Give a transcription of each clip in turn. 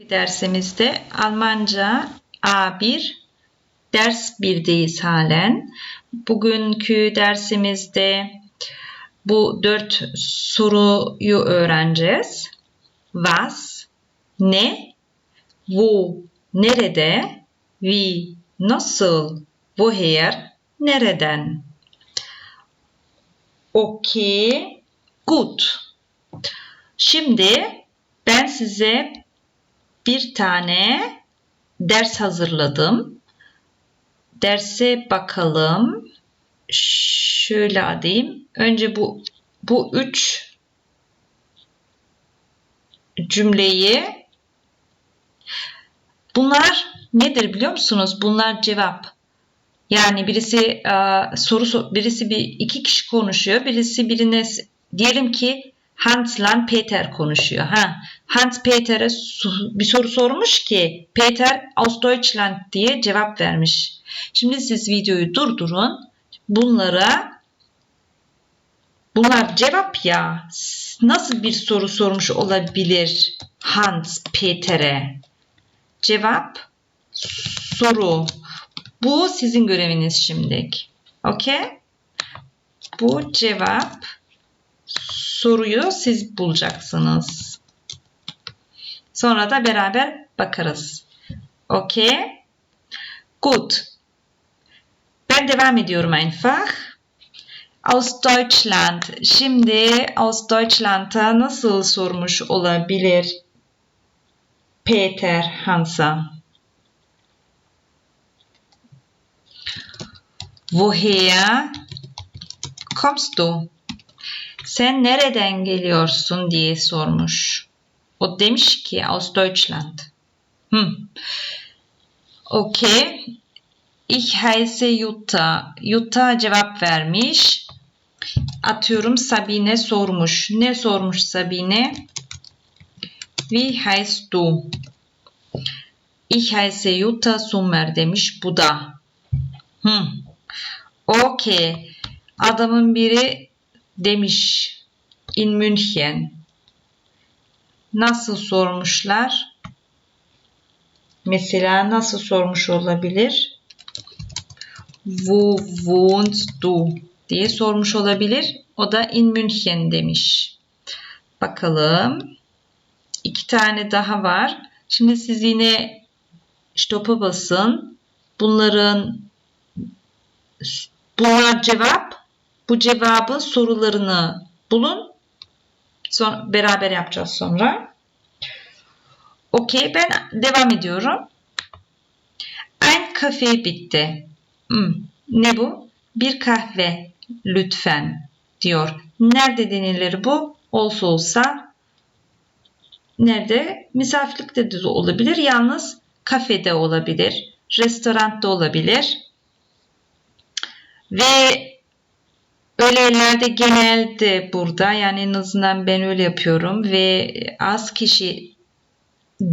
dersimizde Almanca A1 ders 1'deyiz halen. Bugünkü dersimizde bu dört soruyu öğreneceğiz. Was, ne, wo, nerede, wie, nasıl, woher, nereden. Okay, gut. Şimdi ben size bir tane ders hazırladım. Derse bakalım. Şöyle adayım. Önce bu bu üç cümleyi bunlar nedir biliyor musunuz? Bunlar cevap. Yani birisi e, soru birisi bir iki kişi konuşuyor. Birisi birine diyelim ki Hans'la Peter konuşuyor. Ha, Hans Peter'e bir soru sormuş ki Peter aus Deutschland diye cevap vermiş. Şimdi siz videoyu durdurun. Bunlara bunlar cevap ya. Nasıl bir soru sormuş olabilir Hans Peter'e? Cevap soru. Bu sizin göreviniz şimdilik. Okey? Bu cevap soruyu siz bulacaksınız. Sonra da beraber bakarız. Okey. Gut. Ben devam ediyorum einfach. Aus Deutschland. Şimdi aus Deutschland'a nasıl sormuş olabilir Peter Hansa? Woher kommst du? Sen nereden geliyorsun diye sormuş. O demiş ki aus Deutschland. Hmm. Okay. Ich heiße Jutta. Jutta cevap vermiş. Atıyorum Sabine sormuş. Ne sormuş Sabine? Wie heißt du? Ich heiße Jutta Summer demiş bu da. Hmm. Okay. Adamın biri demiş in München. Nasıl sormuşlar? Mesela nasıl sormuş olabilir? Wo wohnst du? diye sormuş olabilir. O da in München demiş. Bakalım. İki tane daha var. Şimdi siz yine stop'a basın. Bunların bunlar cevap. Bu cevabı sorularını bulun. Son, beraber yapacağız sonra. Okey ben devam ediyorum. Ein kafe bitti. Hmm, ne bu? Bir kahve lütfen diyor. Nerede denilir bu? Olsa olsa nerede? Misafirlikte de olabilir. Yalnız kafede olabilir. Restoranda olabilir. Ve Öyle yerlerde genelde burada yani en azından ben öyle yapıyorum ve az kişi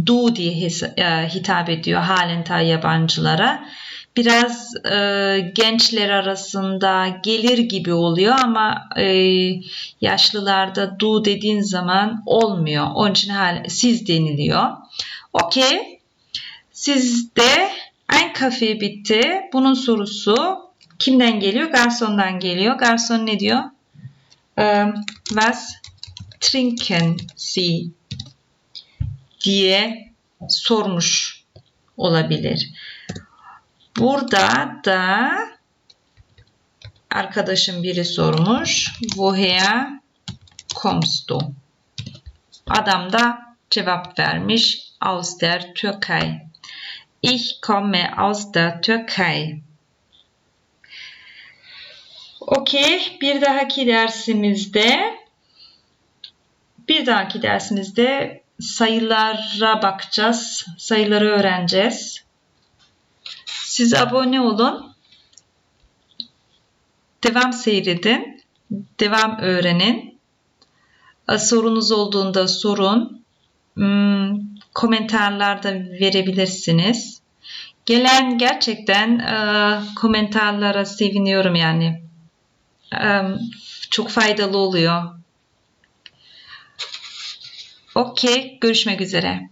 du diye e, hitap ediyor halen ta yabancılara. Biraz e, gençler arasında gelir gibi oluyor ama e, yaşlılarda du dediğin zaman olmuyor. Onun için hal, siz deniliyor. Okey. Sizde ein kafe bitti. Bunun sorusu Kimden geliyor? Garsondan geliyor. Garson ne diyor? Um, was trinken Sie? diye sormuş olabilir. Burada da arkadaşım biri sormuş. Woher kommst du? Adam da cevap vermiş. Aus der Türkei. Ich komme aus der Türkei. Okey. Bir dahaki dersimizde bir dahaki dersimizde sayılara bakacağız. Sayıları öğreneceğiz. Siz abone olun. Devam seyredin. Devam öğrenin. Sorunuz olduğunda sorun. Hmm, komentarlarda verebilirsiniz. Gelen gerçekten e, komentarlara seviniyorum yani çok faydalı oluyor. Okey, görüşmek üzere.